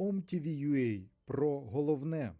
OMTV.ua про головне.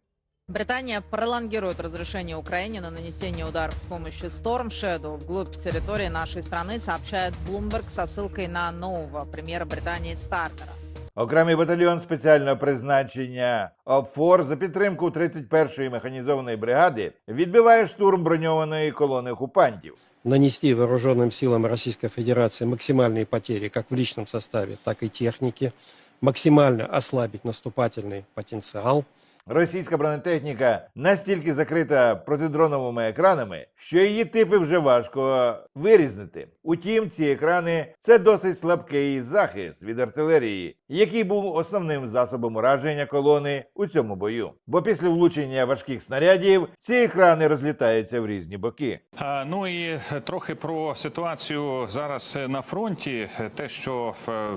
Британия пролонгирует разрешение Украине на нанесение ударов с помощью Storm Shadow вглубь территории нашей страны, сообщает Bloomberg со ссылкой на нового премьера Британии Стармера. Окремий батальйон спеціального призначення ОПФОР за підтримку 31-ї механізованої бригади відбиває штурм броньованої колони окупантів. нанести вооруженным силам Российской Федерации максимальные потери как в личном составе, так и технике, максимально ослабить наступательный потенциал, Російська бронетехніка настільки закрита протидроновими екранами, що її типи вже важко вирізнити. Утім, ці екрани це досить слабкий захист від артилерії, який був основним засобом ураження колони у цьому бою. Бо після влучення важких снарядів ці екрани розлітаються в різні боки. А, Ну і трохи про ситуацію зараз на фронті. Те, що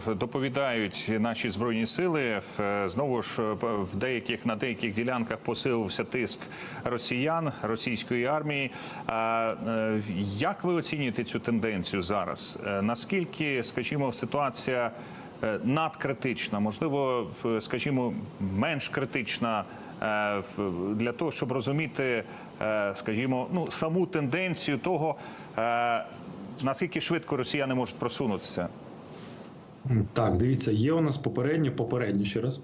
е, доповідають наші збройні сили, е, знову ж е, в деяких на деяких ділянках посилився тиск росіян російської армії. Е, як ви оцінюєте цю тенденцію зараз? Е, Наскільки, скажімо, ситуація е, надкритична, можливо, скажімо, менш критична? для того, щоб розуміти, скажімо, ну саму тенденцію того, наскільки швидко росіяни можуть просунутися. Так, дивіться, є у нас попередньо, попередньо ще раз.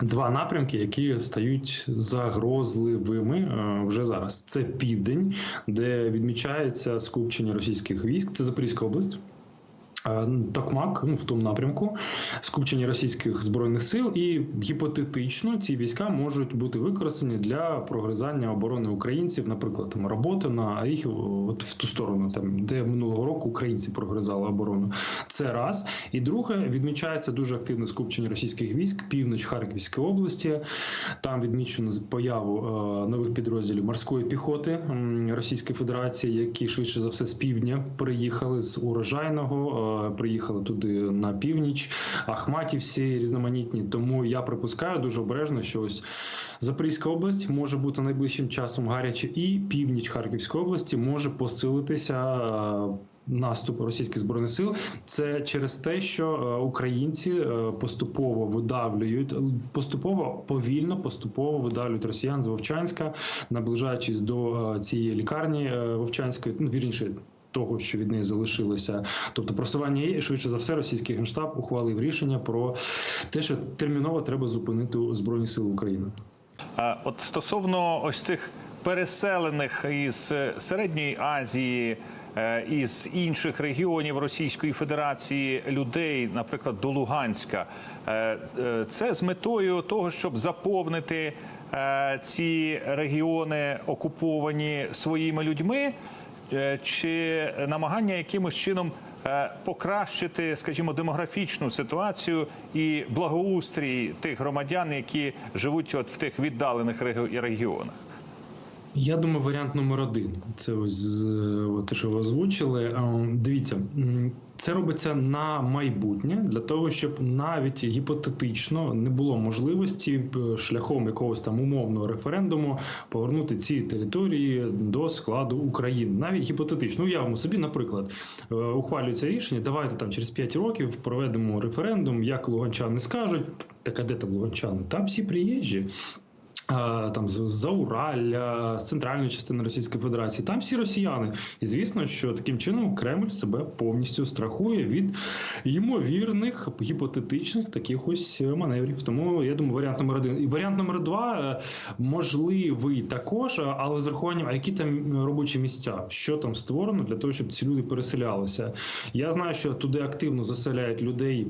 Два напрямки, які стають загрозливими е, вже зараз. Це південь, де відмічається скупчення російських військ. Це Запорізька область. Е, Токмак, ну в тому напрямку, скупчення російських збройних сил, і гіпотетично ці війська можуть бути використані для прогризання оборони українців, наприклад, там роботи на Оріхів, от в ту сторону, там де минулого року українці прогризали оборону. Це раз. І друге, відмічається дуже активне скупчення російських військ, північ Харківської області. Там відмічено появу е, нових підрозділів морської піхоти Російської Федерації, які швидше за все з півдня приїхали з урожайного, е, приїхали туди на північ, Ахматівці різноманітні. Тому я припускаю дуже обережно, що ось Запорізька область може бути найближчим часом гаряче, і північ Харківської області може посилитися. е, Наступ російських збройних сил це через те, що е, українці е, поступово видавлюють поступово повільно, поступово видавлюють росіян з Вовчанська, наближаючись до цієї лікарні Вовчанської, ну вірніше. Того, що від неї залишилося, тобто просування є, швидше за все, російський генштаб ухвалив рішення про те, що терміново треба зупинити збройні сили України. А от стосовно ось цих переселених із е, середньої Азії. е, Із інших регіонів Російської Федерації людей, наприклад, до Луганська, Е, це з метою того, щоб заповнити ці регіони окуповані своїми людьми, чи намагання якимось чином е, покращити, скажімо, демографічну ситуацію і благоустрій тих громадян, які живуть от в тих віддалених регіонах. Я думаю, варіант номер один. Це ось те, що ви озвучили. Е, Дивіться, це робиться на майбутнє для того, щоб навіть гіпотетично не було можливості шляхом якогось там умовного референдуму повернути ці території до складу України. Навіть гіпотетично. Уявимо собі, наприклад, е, ухвалюється рішення. Давайте там через 5 років проведемо референдум. Як луганчани скажуть, так а де там луганчани? Там всі приїжджі. А, Там з Зауралля, з центральної частини Російської Федерації, там всі росіяни. І звісно, що таким чином Кремль себе повністю страхує від ймовірних гіпотетичних таких ось маневрів. Тому я думаю, варіант номер один. І варіант номер два е, можливий також, е, але з урахуванням, а які там робочі місця, що там створено для того, щоб ці люди переселялися. Я знаю, що туди активно заселяють людей.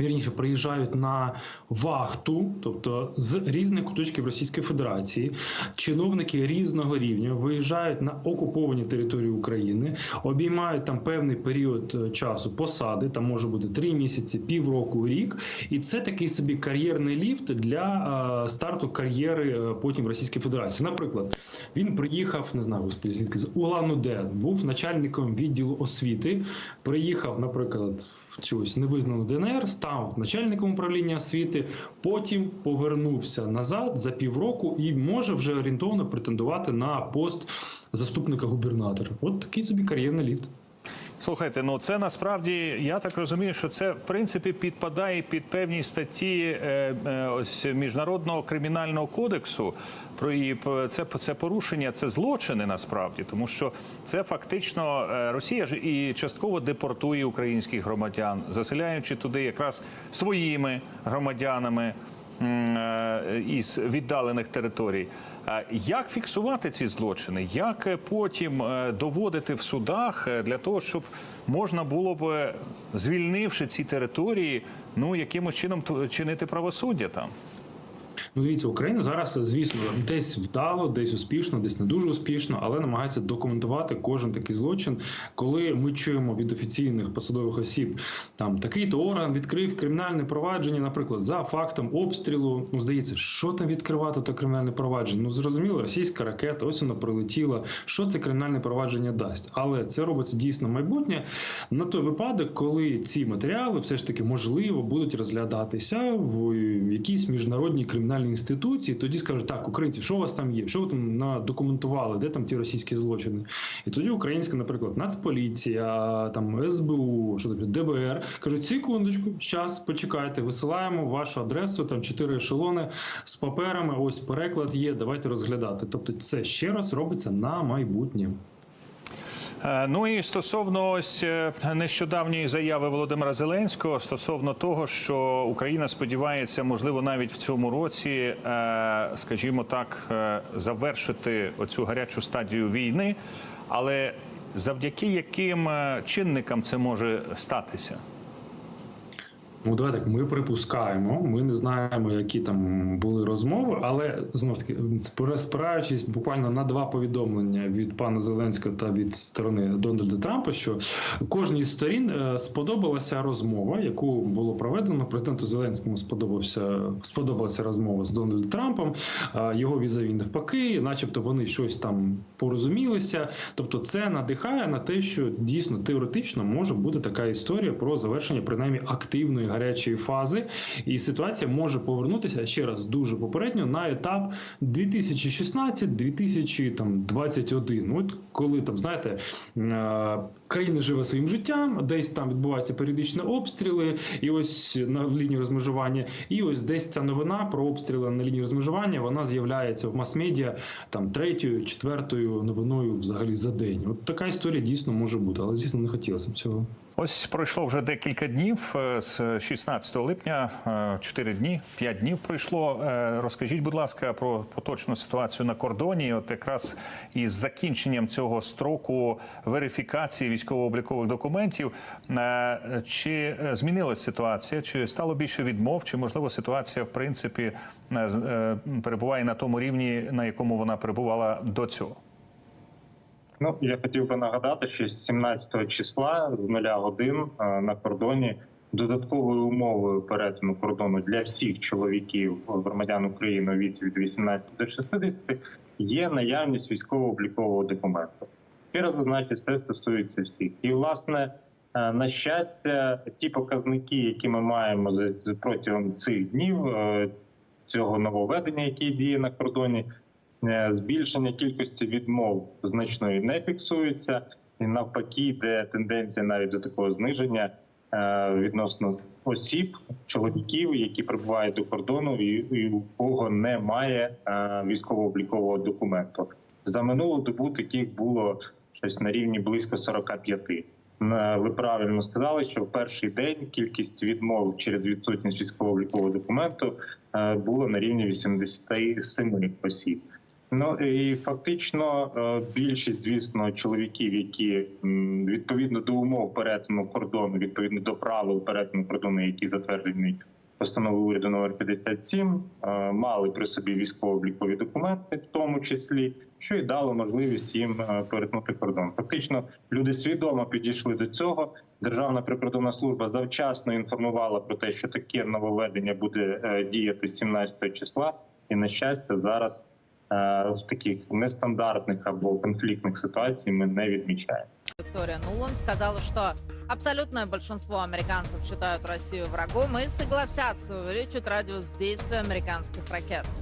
Вірніше приїжджають на вахту, тобто з різних куточків Російської Федерації, чиновники різного рівня виїжджають на окуповані території України, обіймають там певний період е, часу посади, там може бути три місяці, півроку, рік, і це такий собі кар'єрний ліфт для е, старту кар'єри е, потім в Російській Федерації. Наприклад, він приїхав, не знаю, з Улан-Удэ, був начальником відділу освіти, приїхав, наприклад, в ось невизнану ДНР, став начальником управління освіти, потім повернувся назад за півроку і може вже орієнтовно претендувати на пост заступника губернатора. От такий собі кар'єрний ліфт. Слухайте, ну це насправді я так розумію, що це в принципі підпадає під певні статті е, е, ось міжнародного кримінального кодексу. Про і це це порушення, це злочини насправді, тому що це фактично е, Росія ж і частково депортує українських громадян, заселяючи туди якраз своїми громадянами із віддалених територій. А Як фіксувати ці злочини? Як е, потім е, доводити в судах е, для того, щоб можна було б, е, звільнивши ці території, ну якимось чином чинити правосуддя там? Ну, дивіться, Україна зараз, звісно, десь вдало, десь успішно, десь не дуже успішно, але намагається документувати кожен такий злочин. Коли ми чуємо від офіційних посадових осіб, там такий-то орган відкрив кримінальне провадження, наприклад, за фактом обстрілу. Ну, здається, що там відкривати то кримінальне провадження? Ну зрозуміло, російська ракета, ось вона прилетіла. Що це кримінальне провадження дасть? Але це робиться дійсно майбутнє на той випадок, коли ці матеріали все ж таки можливо будуть розглядатися в якійсь міжнародній кримінальній інституції. Тоді скажуть, так, українці, що у вас там є? Що ви там надокументували? Де там ті російські злочини? І тоді українська, наприклад, Нацполіція, там СБУ, що таке ДБР кажуть, секундочку, зараз почекайте, висилаємо вашу адресу, там чотири ешелони з паперами. Ось переклад є. Давайте розглядати. Тобто, це ще раз робиться на майбутнє. Е, Ну і стосовно ось е, нещодавньої заяви Володимира Зеленського стосовно того, що Україна сподівається, можливо, навіть в цьому році, е, скажімо так, завершити оцю гарячу стадію війни, але завдяки яким чинникам це може статися? Ну, давай так, ми припускаємо, ми не знаємо, які там були розмови, але знов таки спираючись буквально на два повідомлення від пана Зеленського та від сторони Дональда Трампа, що кожній з сторін е, сподобалася розмова, яку було проведено. Президенту Зеленському сподобався сподобалася розмова з Дональдом Трампом. Його візаві навпаки, начебто вони щось там порозумілися. Тобто, це надихає на те, що дійсно теоретично може бути така історія про завершення принаймні активної гарячої фази, і ситуація може повернутися ще раз дуже попередньо на етап 2016-2021. От коли там знаєте, е, країна живе своїм життям, десь там відбуваються періодичні обстріли, і ось на лінії розмежування, і ось десь ця новина про обстріли на лінії розмежування вона з'являється в мас-медіа там третьою, четвертою новиною взагалі за день. От така історія дійсно може бути, але звісно не хотілося б цього. Ось пройшло вже декілька днів е, з 16 липня, 4 дні, 5 днів пройшло. Е, Розкажіть, будь ласка, про поточну ситуацію на кордоні. От якраз із закінченням цього строку верифікації військово-облікових документів, е, чи е, змінилась ситуація, чи стало більше відмов, чи можливо ситуація в принципі е, е, перебуває на тому рівні, на якому вона перебувала до цього? Ну, я хотів би нагадати, що з 17 числа з нуля годин е, на кордоні додатковою умовою перетину кордону для всіх чоловіків громадян України у віці від 18 до 60 є наявність військово-облікового документу. Раз зазначу, це стосується всіх. І власне, е, на щастя, ті показники, які ми маємо протягом цих днів е, цього нововведення, яке діє на кордоні, е, збільшення кількості відмов значної не фіксується, і навпаки, йде тенденція навіть до такого зниження відносно осіб, чоловіків, які прибувають до кордону, і, і у кого немає е, військово-облікового документу. За минулу добу таких було щось на рівні близько 45. Е, Ви правильно сказали, що в перший день кількість відмов через відсутність військово-облікового документу е, було на рівні 87 осіб. Ну і фактично е, більшість, звісно, чоловіків, які відповідно до умов перетину кордону, відповідно до правил перетину кордону, які затверджені постановою уряду номер 57, е, мали при собі військово-облікові документи, в тому числі, що й дало можливість їм е, перетнути кордон. Фактично, люди свідомо підійшли до цього. Державна прикордонна служба завчасно інформувала про те, що таке нововведення буде діяти з 17 числа, і на щастя, зараз в таких нестандартних або конфліктних ситуаціях ми не відмічаємо. Виктория Нуланд сказала, что абсолютное большинство американцев считают Россию врагом и согласятся увеличить радиус действия американских ракет.